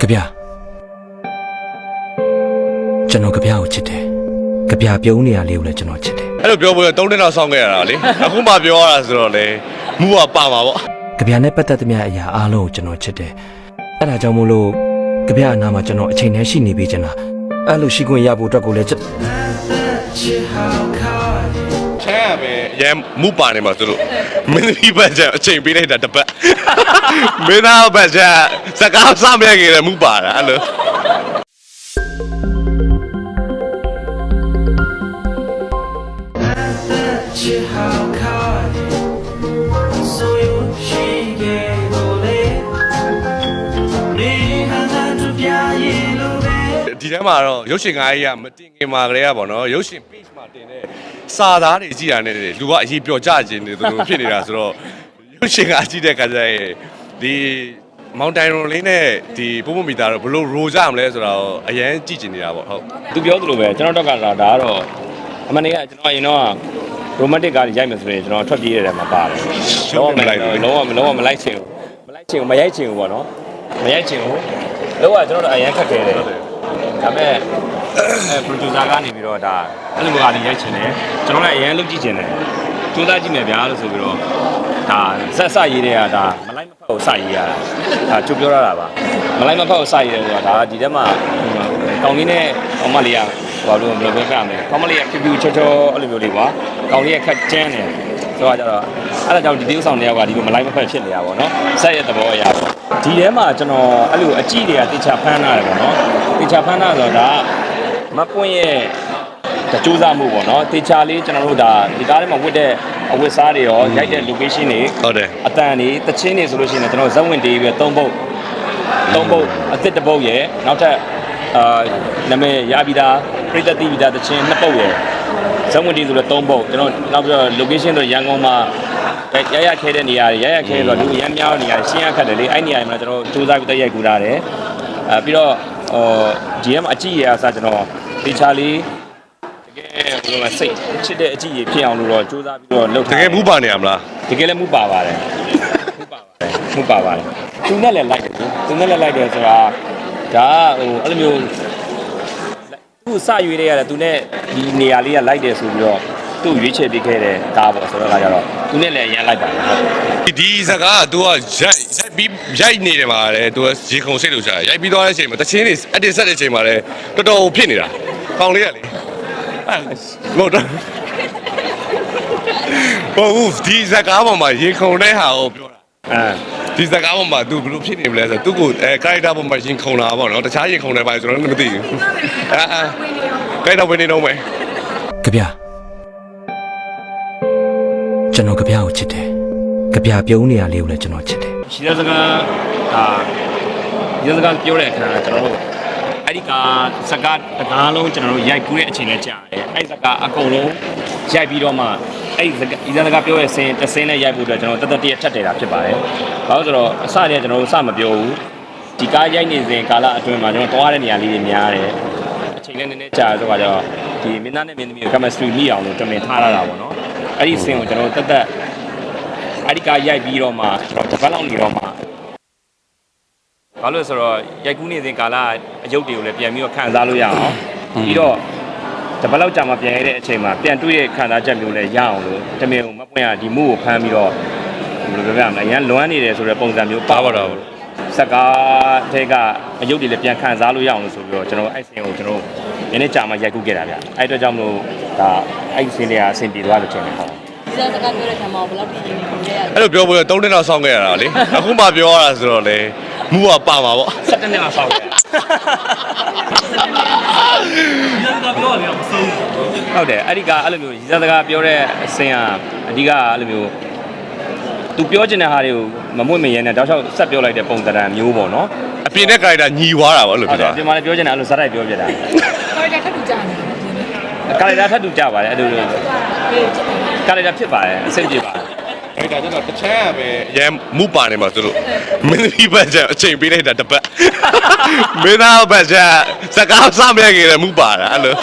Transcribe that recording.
ကြပြကျွန်တော်ကြပြကိုချစ်တယ်ကြပြပြုံးနေရလေးကိုလည်းကျွန်တော်ချစ်တယ်အဲ့လိုပြောဖို့3နှစ်လောက်စောင့်ခဲ့ရတာလေအခုမှပြောရတာဆိုတော့လေမူကပါမှာပေါ့ကြပြနဲ့ပတ်သက်သမျှအရာအားလုံးကိုကျွန်တော်ချစ်တယ်အဲ့ဒါကြောင့်မို့လို့ကြပြအနာမှာကျွန်တော်အချိန်နဲ့ရှိနေပြီကျွန်တော်အဲ့လိုရှိခွင့်ရဖို့အတွက်ကိုလည်းကျွန် ချမ်းရမယ်ရဲမူပါနေမှာဆိုလို့မင်းသမီးဘက်ချက်အချိန်ပေးလိုက်တာတစ်ပတ်မင်းသားဘက်ချက်စကားစမဲ့ခဲ့တယ်မူပါတာအဲ့လိုချစ်ဟော ဒီထဲမှာတော့ရုပ်ရှင်ကားကြီးကမတင်ခင်မှာကလေးကပေါ့နော်ရုပ်ရှင် page မှာတင်တဲ့စာသားတွေကြည့်ရတဲ့လူကအရေးပျော်ကြခြင်းတွေသူတို့ဖြစ်နေတာဆိုတော့ရုပ်ရှင်ကားကြည့်တဲ့ခါကျရင်ဒီမောင်တိုင်ရွန်လေးနဲ့ဒီပုံမမီတာတော့ဘလို့ရိုကြမလဲဆိုတော့အရန်ကြည့်ကျင်နေတာပေါ့ဟုတ်သူပြောသလိုပဲကျွန်တော်တော့ကလာဒါကတော့အမှန်တကယ်ကျွန်တော်အရင်တော့ရိုမန်တစ်ကားကြီးရိုက်မယ်ဆိုရင်ကျွန်တော်ထွက်ပြေးရတယ်မှာပါတယ်လုံးဝမလိုက်ဘူးလုံးဝလုံးဝမလိုက်ချင်ဘူးမလိုက်ချင်ဘူးမရိုက်ချင်ဘူးပေါ့နော်မရိုက်ချင်ဘူးလုံးဝကျွန်တော်တို့အရင်ခက်ခဲတယ် ဒါပေမဲ့အဲ producer ကနေပြီးတော့ဒါအဲ့လိုမျိုးကားလေးရိုက်ချင်တယ်ကျွန်တော်လည်းအရင်လုပ်ကြည့်ချင်တယ်ကြိုးစားကြည့်မယ်ဗျာလို့ဆိုပြီးတော့ဒါဇက်စရေးတဲ့ကဒါမလိုက်မဖက်ကိုစရေးရတာဒါကျုပ်ပြောရတာပါမလိုက်မဖက်ကိုစရေးတယ်ဆိုတာဒါဒီထဲမှာကောင်းလေးနဲ့အောင်မလေးကဘာလို့မလုပ်ပြရမလဲကောင်းမလေးကဖြူဖြူချောချောအဲ့လိုမျိုးလေးကွာကောင်းလေးကခက်ကျန်းတယ် ဆိုတော့ကြတော့အဲ့ဒါကြောင့်ဒီတေးဥဆောင်တယောက်ကဒီလိုမလိုက်မဖက်ဖြစ်နေတာပေါ့နော်ဆက်ရဲ့သဘောအရာပေါ့ဒီထဲမှာကျွန်တော်အဲ့လိုအကြည့်တွေကတေချာဖမ်းထားတယ်ပေါ့နော်တေချာဖမ်းထားဆိုတော့ဒါမပွင့်ရဲ့ဒါစူးစမ်းမှုပေါ့နော်တေချာလေးကျွန်တော်တို့ဒါဒီကားထဲမှာဝတ်တဲ့အဝတ်စားတွေရောရိုက်တဲ့ location တွေဟုတ်တယ်အတန်တွေတချင်းတွေဆိုလို့ရှိရင်လည်းကျွန်တော်ဇက်ဝင်တေးပြီးတော့၃ပုတ်၃ပုတ်အသစ်တစ်ပုတ်ရယ်နောက်ထပ်အာနာမည်ရပြီးသားပြိသက်တိပြီးသားတချင်းနှစ်ပုတ်ရယ် ဇက်ဝင်တေးဆိုတော့၃ပုတ်ကျွန်တော်နောက်ပြီးတော့ location ဆိုရန်ကုန်မှာရရခဲတဲ့နေရာတွေရရခဲဆိုတော့လူအများများနေရာတွေရှင်းရခတ်တယ်လေအဲ့နေရာတွေမှာကျွန်တော်စူးစမ်းပြီးတက်ရိုက်ကူတာတယ်အဲပြီးတော့ဟိုဒီထဲမှာအကြည့်ရအစားကျွန်တော်တေချာလေးတကယ်ဘယ်လိုလဲစိတ်ချစ်တဲ့အကြည့်ရဖြစ်အောင်လို့တော့စူးစမ်းပြီးတော့လုပ်တထားကယ်မူပါနေရမလားတကယ်လည်းမှုပါပါတယ်မှုပါပါတယ်မှုပါပါတယ်သူနဲ့လည်းလိုက်တယ်သူနဲ့လည်းလိုက်တယ်ဆိုတာဒါကဟိုအဲ့လိုမျိုး သူ့စရွေးတဲ့ရတယ်သူနဲ့ဒီနေရာလေးကလိုက်တယ်ဆိုပြီးတော့သူ့ရွေးချယ်ပေးခဲ့တဲ့ဒါပေါ့ဆိုတော့ကကြတော့သူနဲ့လည်းအရင်လိုက်ပါတယ်ဟုတ်ဒီဒီစကားက तू ကရိုက်ရိုက်ပြီးရိုက်နေတယ်မှာလေ तू ကရေခုံစိတ်လို့ရှာရိုက်ပြီးသွားတဲ့အချိန်မှာတချင်းတွေအတစ်ဆက်တဲ့အချိန်မှာလေတော်တော်ဖြစ်နေတာကောင်းလေးကလေအဲ့မဟုတ်တော့ဘောဦးဒီစကားပေါ်မှာရေခုံတဲ့ဟာကိုပြောတာအဲ ဒီစကားပေါ်မှာ तू ဘယ်လိုဖြစ်နေမလဲဆိုတော့ तू ကိုအဲ character ပေါ်မှာရင်ခုန်တာပေါ့နော်တခြားရင်ခုန်တယ်ပါကျွန်တော်လည်းမသိဘူးအာအာ character ဝင်နေတော့မယ်ကြပြကျွန်တော်ကြပြကိုချစ်တယ်ကြပြပြုံးနေရလေးကိုလည်းကျွန်တော်ချစ်တယ်ရှိတဲ့စကားဒါဒီစကားပြောတဲ့အခါကျွန်တော်တို့အဲ့ဒီကစကားတကားလုံးကျွန်တော်တို့ရိုက်ကူးတဲ့အချိန်နဲ့ကြာတယ်အဲ့ဒီစကားအကုန်လုံးရိုက်ပြီးတော့မှအဲ့ဒီစကားဒီစကားပြောရဲ့စင်တစ်စင်းနဲ့ရိုက်ဖို့အတွက်ကျွန်တော်တသက်တည်းထပ်တယ်တာဖြစ်ပါတယ်။ ဘာလို့ဆိုတော့အစတည်းကကျွန်တော်တို့စမပြောဘူးဒီကားရိုက်နေစဉ်ကာလအတွင်းမှာကျွန်တော်တွားတဲ့နေရာလေးတွေများတယ်အချိန်လည်းနည်းနည်းကြာဆိုတော့ကျတော့ဒီမင်းသားနဲ့မင်းသမီးကိုကမစထရီမိအောင်လို့တမင်ထားရတာပေါ့နော်အဲ့ဒီစင်ကိုကျွန်တော်တို့တသက်အဲ့ဒီကားရိုက်ပြီးတော့မှကျွန်တော်တစ်ပတ်လောက်နေတော့မှဘာလို့လဲဆိုတော့ရိုက်ကူးနေစဉ်ကာလအယုတ်တွေကိုလည်းပြန်ပြီးတော့ခံစားလို့ရအောင်ပြီးတော့တပတ်လောက်ကြာမှပြန်ရတဲ့အချိန်မှာပြန်တွေ့တဲ့ခံစားချက်မျိုးလည်းရအောင်လို့တမင်ကိုမပွင့်ရဒီမှုကိုဖမ်းပြီးတော့ ဘယ်လိုပြောပြမလဲအရန်လွမ်းနေတယ်ဆိုတဲ့ပုံစံမျိုးပါပါတော့စကားထဲကအယုတ်တွေလည်းပြန်ခံစားလို့ရအောင်လို့ဆိုပြီးတော့ကျွန်တော်အဲ့စင်ကိုကျွန်တော်နည်းနည်းကြာမှရိုက်ကူးခဲ့တာဗျအဲ့အတွက်ကြောင့်မလို့ဒါအဲ့စင်တွေကအဆင်ပြေသွားလို့ထင်တယ်ဟုတ်ဒီစားစကားပြောတဲ့ခါမှာဘယ်လောက်ပြင်နေကြရလဲအဲ့လိုပြောဖို့3နှစ်လောက်စောင့်ခဲ့ရတာလေအခုမှပြောရတာဆိုတော့လေမူကပါမှာပေါ့ဆက်တဲ့နေ့မှာဆောက်တယ်ဟုတ်တယ်အဲ့ဒီကအဲ့လိုမျိုးရည်စားစကားပြောတဲ့အစင်ကအဓိကအဲ့လိုမျိုး သူပြောချင်တဲ့ဟာတွေကိုမမွင့်မရဲနဲ့တောက်လျှောက်ဆက်ပြောလိုက်တဲ့ပုံစံမျိုးပေါ့နော်အပြင်တဲ့ character ညီွားတာပေါ့အဲ့လိုဟုတ်ဖြစ်တယ်သွားအပြင်မှာလည်းပြောချင်တာအဲ့လိုဇာတ်တိုက်ပြောပြတာခေါ်ရထပ်တူကြနေတယ်ကာရီတာထပ်တူကြပါတယ်အဲ့လိုလိုကာရီတာဖြစ်ပါတယ်အဆင်ပြေပါတယ်အဲ့ဒါကျတော့တချမ်းရမယ်ရဲမူပါနေမှာဆိုလို့မင်းသမီးဘက်ချက်အချိန်ပေးလိုက်တာတစ်ပတ်မင်းသားဘက်ချက်စကားစမဲ့ခဲ့တယ်မူပါတာအဲ့လို